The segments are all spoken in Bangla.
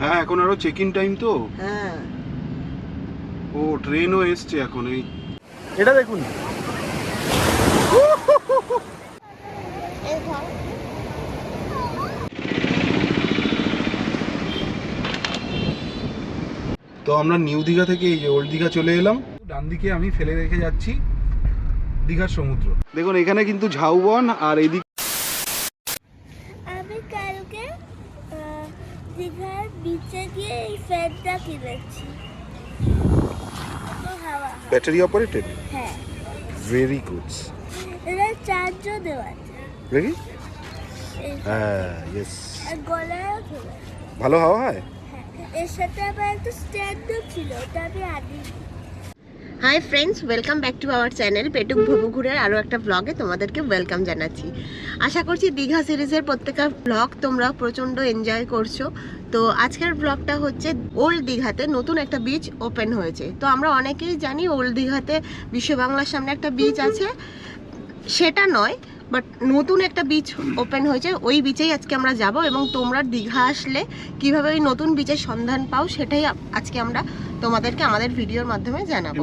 হ্যাঁ এখন আরও চেক ইন টাইম তো। হ্যাঁ। ও ট্রেনও এসছে এখন এই এটা দেখুন। তো আমরা নিউ দীঘা থেকে এই যে ওল্ড দীঘা চলে এলাম। ডান দিকে আমি ফেলে রেখে যাচ্ছি দীঘার সমুদ্র। দেখুন এখানে কিন্তু ঝাউবন আর এদিক আমি কালকে আহ, দীঘার বিচে গিয়ে এই ফ্যানটা কিনেছি তো হাওয়া হয়। ব্যাটারি অপারেটেড হ্যাঁ। ভেরি গুড এটা চার্জও দেওয়া আছে। এই হ্যাঁ ইয়েস আর ভালো হাওয়া হয়? হ্যাঁ। এর সাথে আবার একটা স্ট্যান্ডও ছিল ওটা আমি আনিনি। Hi friends welcome back to our channel পেটুক ভবঘুরের আরও একটা ব্লগে তোমাদেরকে ওয়েলকাম জানাচ্ছি। আশা করছি দীঘা সিরিজের প্রত্যেকটা ব্লগ তোমরা প্রচণ্ড এনজয় করছ। তো আজকের ব্লগটা হচ্ছে ওল্ড দীঘাতে নতুন একটা বিচ ওপেন হয়েছে। তো আমরা অনেকেই জানি ওল্ড দীঘাতে বিশ্ব বাংলার সামনে একটা বিচ আছে। সেটা নয় বাট নতুন একটা বিচ ওপেন হয়েছে। ওই বিচেই আজকে আমরা যাব এবং তোমরা দীঘা আসলে কীভাবে ওই নতুন বিচের সন্ধান পাও, সেটাই আজকে আমরা তোমাদেরকে আমাদের ভিডিওর মাধ্যমে জানাব।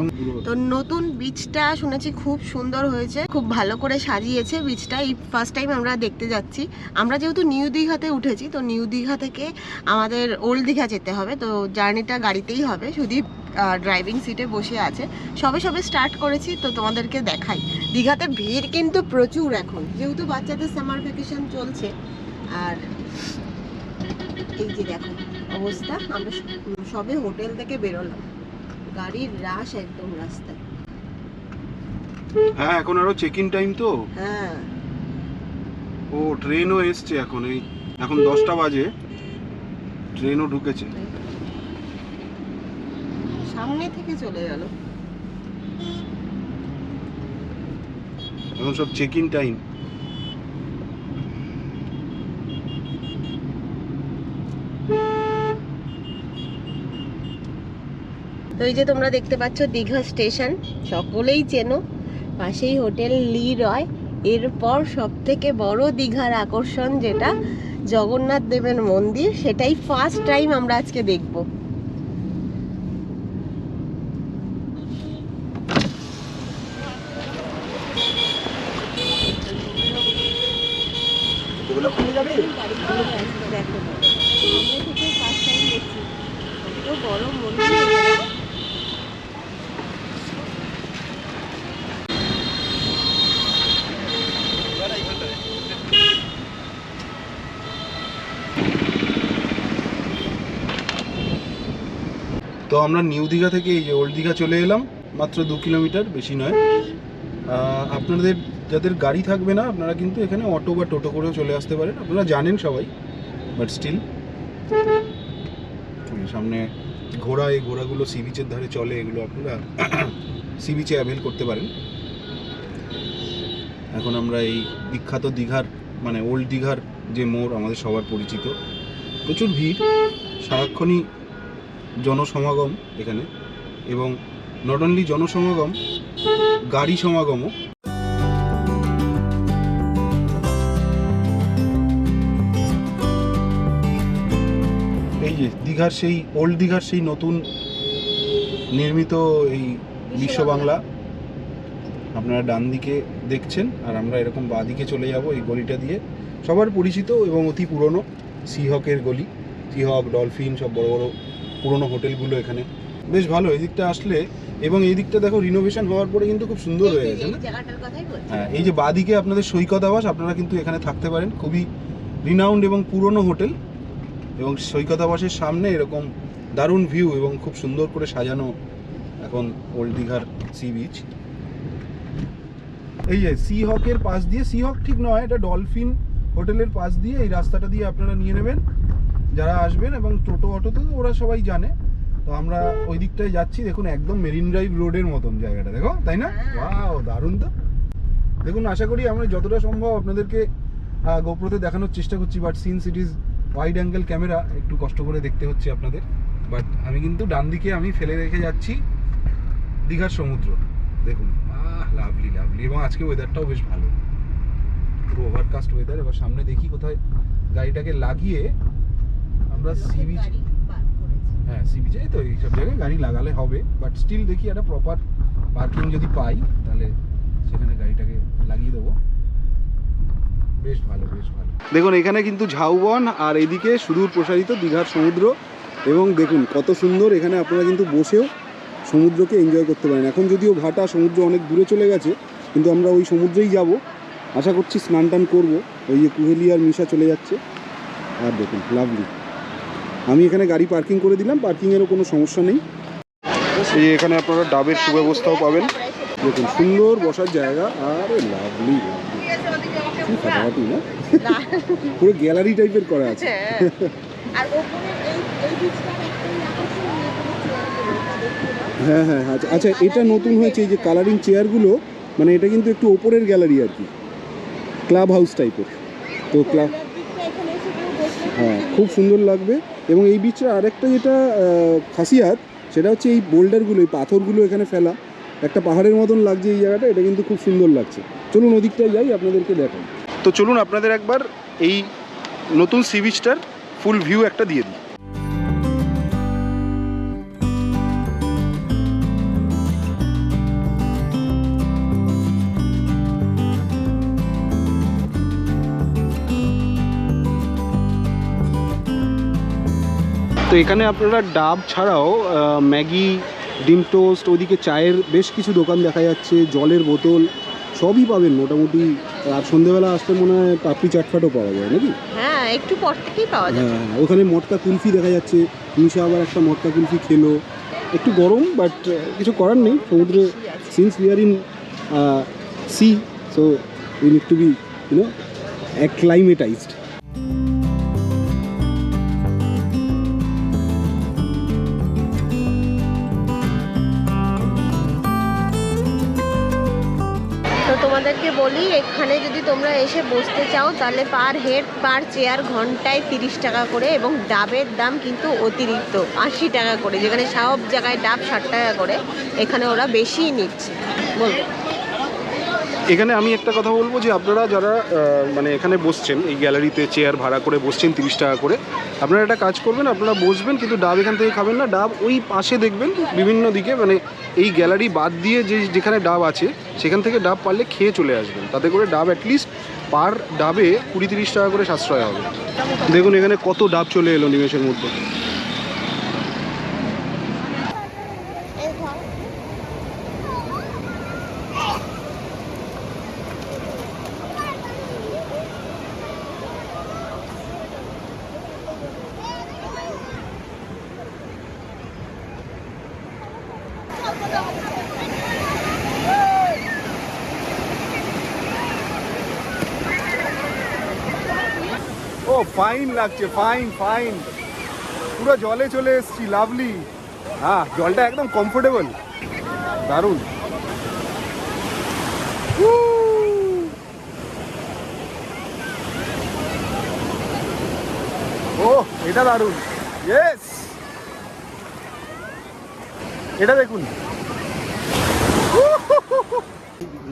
তো নতুন বীজটা শুনেছি খুব সুন্দর হয়েছে খুব ভালো করে সাজিয়েছে বীজটা। এই ফার্স্ট টাইম আমরা দেখতে যাচ্ছি। আমরা যেহেতু নিউ দীঘাতে উঠেছি তো নিউ দীঘা থেকে আমাদের ওল্ড দীঘা যেতে হবে। তো জার্নিটা গাড়িতেই হবে। শুধু ড্রাইভিং সিটে বসে আছে। সবে সবে স্টার্ট করেছি তো তোমাদেরকে দেখাই। দীঘাতে ভিড় কিন্তু প্রচুর এখন। যেহেতু বাচ্চাদের সামার ভ্যাকেশন চলছে আর এই যে দেখো অবস্থা। আমরা সবে হোটেল থেকে বেরোলাম। গাড়ির রাশ একদম রাস্তায়। হ্যাঁ এখন আরও চেক ইন টাইম তো। হ্যাঁ। ও ট্রেনও এসছে এখন এই এখন দশটা বাজে। ট্রেনও ঢুকেছে। সামনে থেকে চলে গেল। এখন সব চেক ইন টাইম তো এই যে তোমরা দেখতে পাচ্ছ দীঘা স্টেশন, সকলেই চেনো। পাশেই হোটেল লি রয় এরপর সব থেকে বড় দীঘার আকর্ষণ যেটা, জগন্নাথ দেবের মন্দির, সেটাই ফার্স্ট টাইম আমরা আজকে দেখব বড় মন্দির এটা। তো আমরা নিউ দীঘা থেকে এই যে ওল্ড দীঘা চলে এলাম, মাত্র দু কিলোমিটার, বেশি নয়। আপনাদের যাদের গাড়ি থাকবে না, আপনারা কিন্তু এখানে অটো বা টোটো করেও চলে আসতে পারেন। আপনারা জানেন সবাই বাট স্টিল সামনে ঘোড়া, এই ঘোড়াগুলো সি বিচের ধারে চলে, এগুলো আপনারা সি বিচে অ্যাভেল করতে পারেন। এখন আমরা এই বিখ্যাত দীঘার মানে ওল্ড দীঘার যে মোড়, আমাদের সবার পরিচিত। প্রচুর ভিড়, সারাক্ষণই জনসমাগম এখানে এবং নট অনলি জনসমাগম, গাড়ি সমাগমও। এই যে দীঘার সেই ওল্ড দীঘার সেই নতুন নির্মিত এই বিশ্ব বাংলা, আপনারা ডান দিকে দেখছেন আর আমরা এরকম বাঁ দিকে চলে যাব এই গলিটা দিয়ে। সবার পরিচিত এবং অতি পুরনো, সিহকের গলি, সিহক, ডলফিন, সব বড় বড় পুরনো হোটেলগুলো এখানে। বেশ ভালো এই দিকটা আসলে এবং এই দিকটা দেখো রিনোভেশন হওয়ার পরে কিন্তু খুব সুন্দর হয়ে গেছে হ্যাঁ এই যে বাদিকে আপনাদের সৈকত আবাস আপনারা কিন্তু এখানে থাকতে পারেন। খুবই রিনাউন্ড এবং পুরনো হোটেল। এবং সৈকত আবাসের সামনে এরকম দারুণ ভিউ এবং খুব সুন্দর করে সাজানো এখন ওল্ড দীঘার সি বিচ এই যে সি হকের পাশ দিয়ে সি হক ঠিক নয় এটা ডলফিন হোটেলের পাশ দিয়ে এই রাস্তাটা দিয়ে আপনারা নিয়ে নেবেন। যারা আসবেন এবং টোটো অটোতে তো ওরা সবাই জানে। তো আমরা ওই দিকটায় যাচ্ছি দেখুন একদম মেরিন ড্রাইভ রোডের মতন জায়গাটা দেখো তাই না? ওয়াও দারুণ তো। দেখুন আশা করি আমরা যতটা সম্ভব আপনাদেরকে গোপ্রোতে দেখানোর চেষ্টা করছি but since it is wide angle camera একটু কষ্ট করে দেখতে হচ্ছে আপনাদের। বাট আমি কিন্তু ডান দিকে আমি ফেলে রেখে যাচ্ছি দীঘার সমুদ্র। দেখুন আহ লাভলি লাভলি এবং আজকে ওয়েদারটাও বেশ ভালো। পুরো ওভারকাস্ট ওয়েদার এবার সামনে দেখি কোথায় গাড়িটাকে লাগিয়ে আমরা সি বিচ হ্যাঁ সি বিচে তো এইসব জায়গায় গাড়ি লাগালে হবে বাট স্টিল দেখি একটা প্রপার পার্কিং যদি পাই তাহলে সেখানে গাড়িটাকে লাগিয়ে দেবো। বেশ ভালো বেশ ভালো। দেখুন এখানে কিন্তু ঝাউবন আর এদিকে সুদূর প্রসারিত দীঘার সমুদ্র এবং দেখুন কত সুন্দর এখানে আপনারা কিন্তু বসেও সমুদ্রকে এনজয় করতে পারেন। এখন যদিও ভাটা সমুদ্র অনেক দূরে চলে গেছে কিন্তু আমরা ওই সমুদ্রেই যাব। আশা করছি স্নান টান করব। ওই যে কুহেলি আর মিশা চলে যাচ্ছে। আর দেখুন লাভলি আমি এখানে গাড়ি পার্কিং করে দিলাম, পার্কিংয়েরও কোনো সমস্যা নেই। এই এখানে আপনারা ডাবের সুব্যবস্থাও পাবেন। দেখুন, সুন্দর বসার জায়গা, আর লাভলি। ফাটাফাটি, না? পুরো গ্যালারি টাইপের করা আছে। হ্যাঁ। হ্যাঁ হ্যাঁ আচ্ছা আচ্ছা এটা নতুন হয়েছে, এই যে কালারিং চেয়ারগুলো মানে এটা কিন্তু একটু ওপরের গ্যালারি আর কি। ক্লাব হাউস টাইপের তো ক্লাব হ্যাঁ। খুব সুন্দর লাগবে। এবং এই বিচটা আরেকটা যেটা খাসিয়াত সেটা হচ্ছে এই বোল্ডারগুলো এই পাথরগুলো এখানে ফেলা। একটা পাহাড়ের মতন লাগছে এই জায়গাটা এটা কিন্তু খুব সুন্দর লাগছে। চলুন ওদিকটায় যাই আপনাদেরকে দেখাই। তো চলুন আপনাদের একবার এই নতুন সি বিচটার ফুল ভিউ একটা দিয়ে দিই। এখানে আপনারা ডাব ছাড়াও ম্যাগি ডিম টোস্ট ওদিকে চায়ের বেশ কিছু দোকান দেখা যাচ্ছে জলের বোতল সবই পাবেন। মোটামুটি আর সন্ধেবেলা আসতে মনে হয় পাপড়ি চাটফাটও পাওয়া যায় নাকি? হ্যাঁ একটু পর থেকেই পাওয়া যায়। হ্যাঁ হ্যাঁ, ওখানে মটকা কুলফি দেখা যাচ্ছে। নিশা আবার একটা মটকা কুলফি খেলো। একটু গরম বাট কিছু করার নেই। সমুদ্রে since we are in sea so we need to be you know acclimatised বলি, এখানে যদি তোমরা এসে বসতে চাও, তাহলে পার হেড পার চেয়ার ঘন্টায় তিরিশ টাকা করে এবং ডাবের দাম কিন্তু অতিরিক্ত আশি টাকা করে। যেখানে সব জায়গায় ডাব ষাট টাকা করে, এখানে ওরা বেশিই নিচ্ছে। বলব এখানে আমি একটা কথা বলব যে আপনারা যারা মানে এখানে বসছেন, এই গ্যালারিতে চেয়ার ভাড়া করে বসছেন তিরিশ টাকা করে, আপনারা একটা কাজ করবেন, আপনারা বসবেন, কিন্তু ডাব এখান থেকে খাবেন না। ডাব ওই পাশে দেখবেন বিভিন্ন দিকে মানে এই গ্যালারি বাদ দিয়ে যে যেখানে ডাব আছে, সেখান থেকে ডাব পারলে খেয়ে চলে আসবেন। তাতে করে ডাব অ্যাটলিস্ট পার ডাবে কুড়ি তিরিশ টাকা করে সাশ্রয় হবে। দেখুন এখানে কত ডাব চলে এলো নিমেষের মধ্যে। ও ফাইন লাগছে ফাইন ফাইন পুরো জলে চলে এসেছি লাভলি হ্যাঁ জলটা একদম কমফোর্টেবল দারুণ। ও, এটা দারুণ। ইয়েস এটা দেখুন।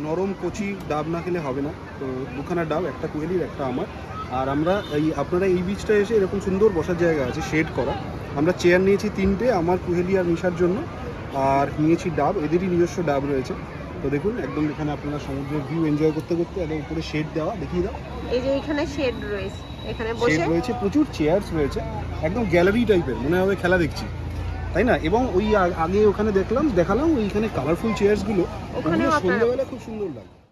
নরম কচি ডাব না খেলে হবে না। তো দুখানা ডাব একটা কুহেলির একটা আমার। আর আমরা এই আপনারা এই বীজটা এসে এরকম সুন্দর বসার জায়গা আছে শেড করা। আমরা চেয়ার নিয়েছি তিনটে আমার কুহেলি আর মিশার জন্য। আর নিয়েছি ডাব এদেরই নিজস্ব ডাব রয়েছে। তো দেখুন একদম এখানে আপনারা সমুদ্রের ভিউ এনজয় করতে করতে একদম উপরে শেড দেওয়া দেখিয়ে দাও। এই যে এখানে শেড রয়েছে এখানে শেড বসে রয়েছে প্রচুর চেয়ারস রয়েছে। একদম গ্যালারি টাইপের মনে হবে খেলা দেখছি। তাই না? এবং ওই আগে ওখানে দেখলাম দেখালাম ওইখানে কালারফুল চেয়ারসগুলো সন্ধ্যাবেলা খুব সুন্দর লাগে